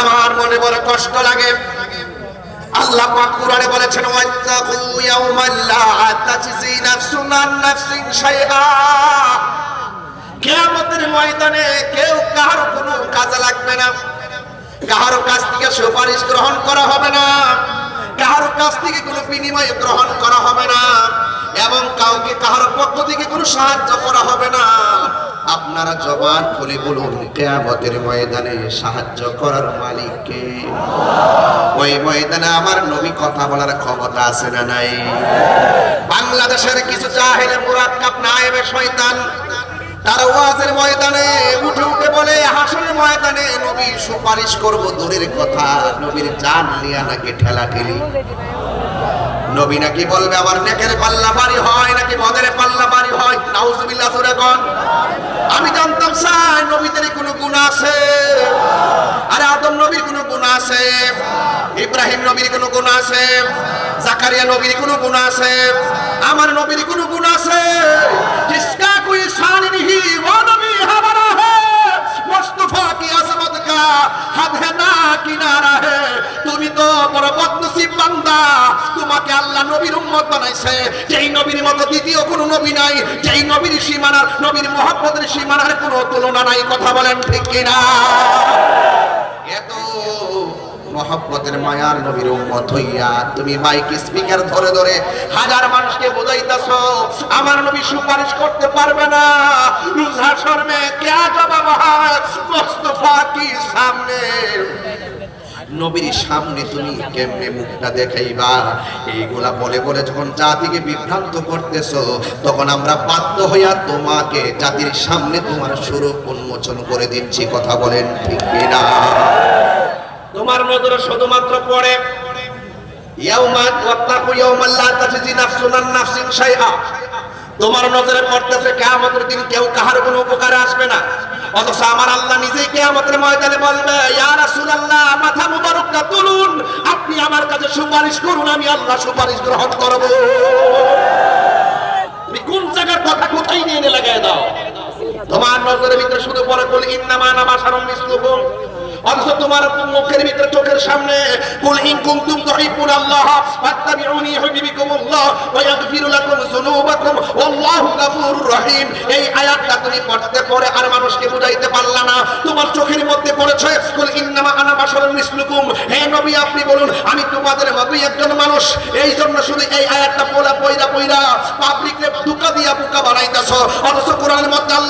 আমার মনে বড় কষ্ট লাগে। আল্লাহ পাক বলেছেন, ওয়াত্তাকু ইয়াওমান লা তাজজি নাফসুন আন নাফসিন শাইআ। কিয়ামতের ময়দানে কেউ কারও কোনো কাজে লাগবে না। কারও কাছ থেকে সুপারিশ গ্রহণ করা হবে না। কারও কাছ থেকে কোনো বিনিময় গ্রহণ করা হবে না। এবং কাউকে কারও পক্ষ থেকে কোনো সাহায্য করা হবে না। আপনারা জবান খুলে বলুন, কেয়ামতের ময়দানে সাহায্য করার মালিককে ওই ময়দানে আমার নবী কথা বলার ক্ষমতা আছে না নাই? বাংলাদেশের কিছু জাহেলে মুরাক্কাব নায়েবে শয়তান, তার ওয়াজের ময়দানে উঠে উঠে বলে হাসনের ময়দানে নবী সুপারিশ করব দূরের কথা, নবীর জান নিয়ে নাকি ঠেলা ঠেলি নবী নাকি বলবে আবার নেকের পাল্লা বাড়ি হয়, নাকি বদের পাল্লা বাড়ি হয়? নাউজুবিল্লাহ, সুরে কন। আমি জানতাম সাই নবীদের কোনো গুণ আছে। আরে আদম নবীর কোনো গুণ আছে। ইব্রাহিম নবীর কোনো গুণ আছে। জাকারিয়া নবীর কোনো গুণ আছে। আমার নবীর কোনো গুণ আছে। জিসকা কুই শানিহি ওয়া নবী, হামারা হে। মুস্তাফা কি আজমত কা, হাদ না কিনারা হে। তুমি তো বড় বদনসিব বান্দা। তোমাকে আল্লাহ নবীর উম্মত বানাইছে। যেই নবীর মতো দ্বিতীয় কোনো নবী নাই, যেই নবীর সীমানার, নবীর মহব্বতের সীমানার কোনো তুলনা নাই, কথা বলেন ঠিক কিনা? এত মহব্বতের মায়ার নবীর উম্মত হইয়া তুমি মাইক স্পিকার ধরে ধরে হাজার মানুষকে বোঝাইতাছো, আমার নবী সুপারিশ করতে পারবে না। রুজা শর্মে কেয়া জবাব হয়? মুস্তফা কি সামনে? নবীর সামনে তুমি কেমনে মুখটা দেখাইবা? এইগুলা বলে বলে যখন জাতিকে বিভ্রান্ত করতেছো, তখন আমরা বাধ্য হইয়া তোমাকে জাতির সামনে তোমার স্বরূপ উন্মোচন করে দিচ্ছি। কথা বলেন ঠিক কিনা? তোমার নজরে শুধুমাত্র পড়ে, ইয়াউমা ওয়াত্তাকু ইয়াউমান লা তাজজি নাফসুন আন নাফসিন শাইআ। তোমার নজরে পড়তেছে কিয়ামতের দিন কেউ কাহার কোনো উপকারে আসবে না। অথচ আমার আল্লাহ নিজেই কিয়ামতের ময়দানে বলবে, ইয়া মাথা মুবারকটা তুলুন। আপনি আমার কাছে সুপারিশ করুন, আমি আল্লাহ সুপারিশ গ্রহণ করব। কোন জায়গার কথা কোথায় নিয়ে এনে লাগায় দাও? তোমার নজরের ভিতরে শুধু পরে বল, ইন্নামা নামা সারম মিসলুকুম। তোমার মুখের ভিতরে চোখের সামনে, কুল ইন কুনতুম আল্লাহ, ফাত্তাবিউনি ওয়া লাকুম যুনুবাকুম গাফুরুর রহিম। এই আয়াতটা তুমি পড়তে পড়ে আর মানুষকে বুঝাইতে পারলা না। তোমার চোখের মধ্যে পড়েছে, কুল ইন্নামা আনা মিসলুকুম। হে নবী, আপনি বলুন, আমি তোমাদের মতোই একজন মানুষ। এই জন্য শুধু এই আয়াতটা পড়া পয়রা পয়রা পাবলিকরে দুকা দিয়া বুকা বানাইতাছো। অথচ কোরআনের মধ্যে আল্লাহ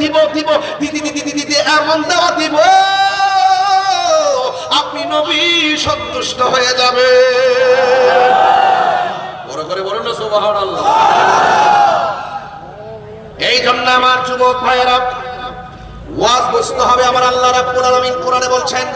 দিব দিব দিদি দিদি দিদি দিদি এমন দেওয়া দিব। আপনি নবী সন্তুষ্ট হয়ে যাবে বড় করে বলুন না, সুবহানাল্লাহ। এই জন্য আমার যুবক ভাইয়েরা, ওয়াজ বুঝতে হবে, আমার আল্লাহ রাব্বুল আলামিন কোরআনে বলছেন